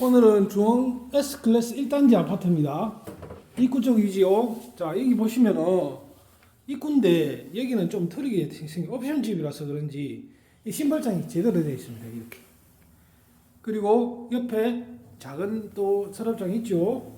오늘은 중앙 S클래스 1단지 아파트입니다. 입구 쪽이지요. 자, 여기 보시면은 입구인데 여기는 좀 틀리게 생긴 옵션 집이라서 그런지 이 신발장이 제대로 되어 있습니다. 이렇게. 그리고 옆에 작은 또 서랍장이 있죠.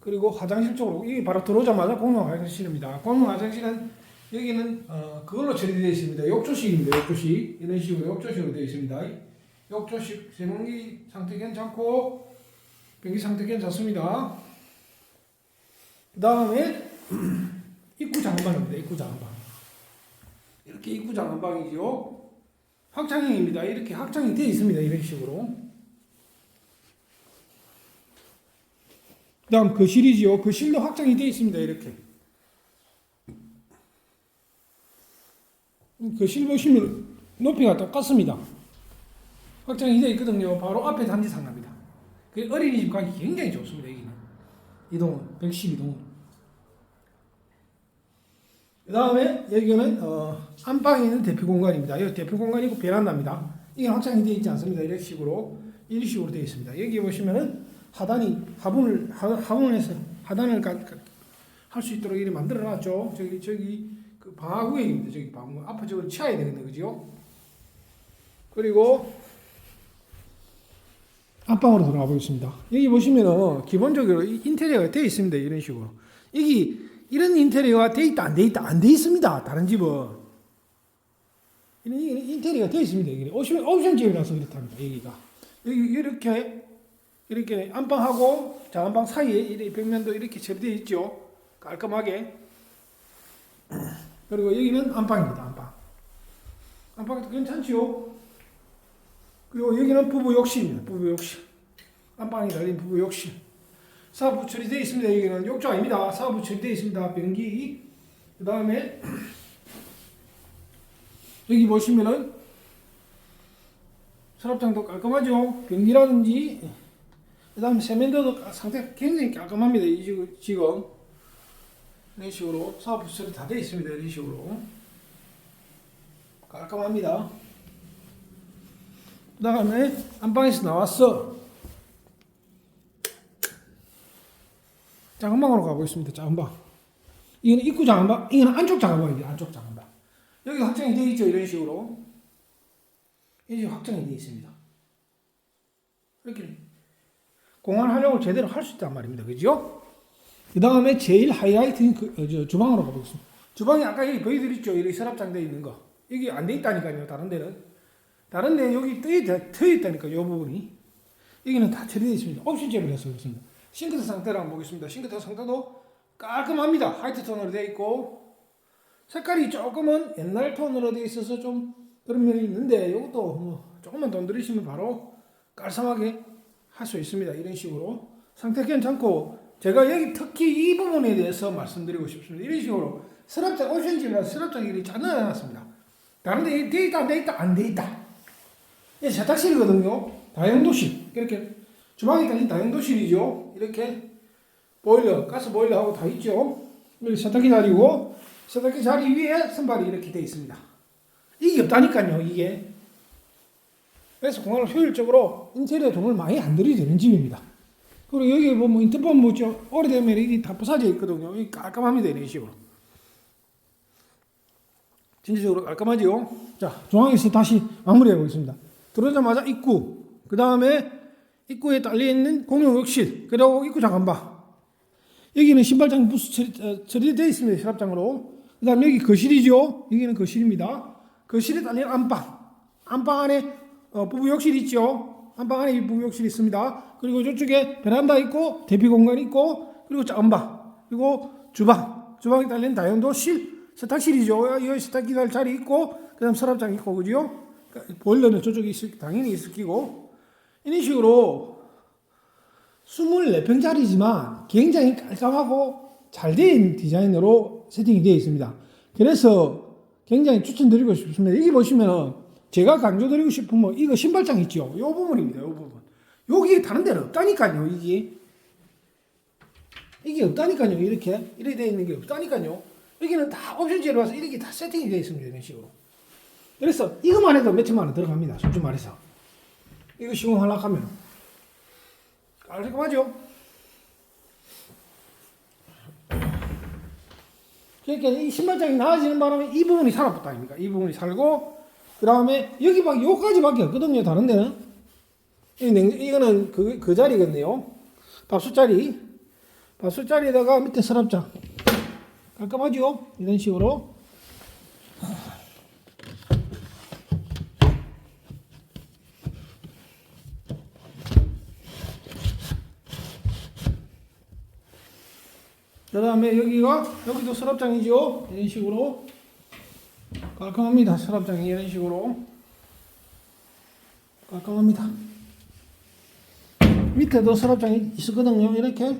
그리고 화장실 쪽으로 이게 바로 들어오자마자 공용 화장실입니다. 공용 화장실은 여기는 어, 그걸로 처리되어 있습니다. 욕조식입니다. 욕조식 이런 식으로 욕조식으로 되어 있습니다. 욕조식 세면기 상태 괜찮고 변기 상태 괜찮습니다. 그 다음에 입구 장관입니다. 입구 장관. 이렇게 입구 장관이죠. 확장형입니다. 이렇게 확장이 되어 있습니다. 이런 식으로. 그 다음 거실이지요. 거실도 확장이 되어 있습니다. 이렇게. 거실 보시면 높이가 똑같습니다. 확장이 되어 있거든요. 바로 앞에 단지 상가입니다. 그 어린이집 가기 굉장히 좋습니다. 여기는. 이동은 112동은. 그 다음에 여기는 어, 안방에 있는 대표 공간입니다. 여기 대표 공간이고 베란다입니다. 이게 확장이 되어 있지 않습니다. 이런 식으로 이런 식으로 되어 있습니다. 여기 보시면은 하단이 하분을 하, 하분에서 하단을 할 수 있도록 이렇게 만들어 놨죠. 저기 저기 그 방화구역입니다. 저기 방화 앞에 저걸 치아야 되겠네, 그죠? 그리고 안방으로 들어가 보겠습니다. 여기 보시면은 기본적으로 이 인테리어가 되어 있습니다. 이런 식으로. 이게 이런 인테리어가 돼 있다 안돼 있다 안돼 있습니다. 다른 집은 이런 인테리어가 되어 있습니다. 이게 옵션 옵션 집이라서 그렇답니다. 여기가 여기 이렇게 이렇게 안방하고 자안방 사이에 이 벽면도 이렇게 처리되어 있죠. 깔끔하게. 그리고 여기는 안방입니다. 안방. 안방도 괜찮지요. 그리고 여기는 부부 욕실입니다. 부부 욕실. 안방이 달린 부부 욕실. 사부 처리되어 있습니다. 여기는 욕조 아닙니다. 사부 처리되어 있습니다. 변기. 그 다음에 여기 보시면은 서랍장도 깔끔하죠. 변기라든지 그 다음에 세면도도 상태 굉장히 깔끔합니다. 지금 이런 식으로 사부 처리 다 되어 있습니다. 이런 식으로 깔끔합니다. 그 다음에 안방에서 나왔어. 작은 방으로 가보겠습니다. 작은 방. 이거는 입구 작은 방, 이거는 안쪽 작은방입니다. 안쪽 작은 방. 여기 확장이 되어 있죠. 이런 식으로. 이게 확장이 되어 있습니다. 이렇게 공간 활용을 제대로 할 수 있단 말입니다. 그죠? 그 다음에 제일 하이라이트인 그, 어, 저, 주방으로 가보겠습니다. 주방이 아까 여기 보여드렸죠. 이렇게 서랍장 되어 있는 거. 여기 안돼 있다니까요. 다른 데는. 다른 데는 여기 떠 있다, 트여 있다니까. 이 부분이. 여기는 다 처리되어 있습니다. 옵션제로 해서 그렇습니다. 싱크대 한번 보겠습니다. 싱크대 상태도 깔끔합니다. 화이트 톤으로 되어 있고 색깔이 조금은 옛날 톤으로 되어 있어서 좀 그런 면이 있는데 이것도 뭐 조금만 돈 들이시면 바로 깔끔하게 할 수 있습니다. 이런 식으로 상태 괜찮고 제가 여기 특히 이 부분에 대해서 말씀드리고 싶습니다. 이런 식으로 서랍장 옵션집이라 서랍장이 잘 넣어놨습니다. 다른데 돼 있다 안돼 있다 안돼 있다. 이 세탁실이거든요. 다용도실 이렇게 주방이 달린 다용도실이죠. 이렇게 보일러 가스 보일러하고 다 있죠. 여기 세탁기 자리고 세탁기 자리 위에 선발이 이렇게 되어 있습니다. 이게 없다니까요. 이게 그래서 공간을 효율적으로 인테리어 돈을 많이 안 들이 되는 집입니다. 그리고 여기 보면 인터폰 뭐죠 오래되면 이게 다 부서져 있거든요. 이 깔끔합니다 이런 식으로. 전체적으로 깔끔하지요. 자 중앙에서 다시 마무리해 보겠습니다. 들어오자마자 입구, 그 다음에 입구에 달려 있는 공용 욕실, 그리고 입구 장관방. 여기는 신발장 부스 처리, 어, 처리되어 있습니다. 서랍장으로. 그 다음에 여기 거실이죠. 여기는 거실입니다. 거실에 달린 안방. 안방 안에 어, 부부 욕실 있죠. 안방 안에 부부 욕실 있습니다. 그리고 저쪽에 베란다 있고 대피 공간 있고 그리고 작은 방 그리고 주방 주방에 달린 다용도실 세탁실이죠. 이 세탁기 달 자리 있고 그 다음 서랍장 있고 그죠? 보일러는 저쪽에 있을 당연히 있을 끼고 이런 식으로 24평짜리지만 굉장히 깔끔하고 잘 된 디자인으로 세팅이 되어 있습니다. 그래서 굉장히 추천드리고 싶습니다. 여기 보시면은 제가 강조드리고 싶은 뭐 이거 신발장 있죠. 이 부분입니다. 이 부분. 여기 다른 데는 없다니까요. 이게 이게 없다니까요. 이렇게 이렇게 되어 있는 게 없다니까요. 여기는 다 옵션 제로 와서 이렇게 다 세팅이 되어 있습니다. 이런 식으로. 그래서 이것만 해도 몇 천만 원 들어갑니다. 솔직히 말해서. 이거 시공하려고 하면. 깔끔하죠? 그러니까 이 신발장이 나아지는 바람에 이 부분이 살아붙다 아닙니까? 이 부분이 살고 그 다음에 여기 막 요까지밖에 없거든요. 다른 데는 이거는 그, 그 자리겠네요. 밥솥 자리 밥솥 자리에다가 밑에 서랍장 깔끔하죠? 이런 식으로 그 다음에 여기가 여기도 서랍장이죠? 이런 식으로. 깔끔합니다 서랍장이 이런 식으로. 깔끔합니다. 밑에도 서랍장이 있었거든요 이렇게.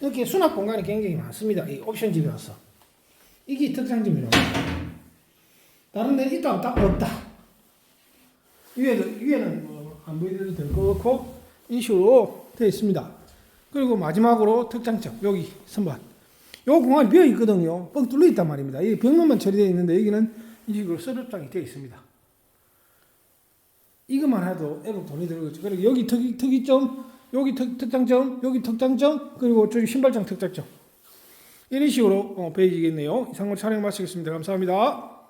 이렇게 수납 공간이 굉장히 많습니다 이 옵션 집이라서. 이게 특장점이라고 다른 데는 있다 없다 없다. 위에도 위에는 뭐 안 보여드려도 될 것 같고 이 식으로 되어 있습니다. 그리고 마지막으로 특장점 여기 선반 요 공간이 비어 있거든요. 뻥 뚫려 있단 말입니다. 이 벽면만 처리되어 있는데 여기는 이 식으로 서랍장이 되어 있습니다. 이것만 해도 애국 돈이 들어겠죠. 그리고 여기 특이, 특이점, 여기 특, 특장점, 여기 특장점, 그리고 저기 신발장 특장점. 이런 식으로 어, 베이지겠네요. 이상으로 촬영 마치겠습니다. 감사합니다.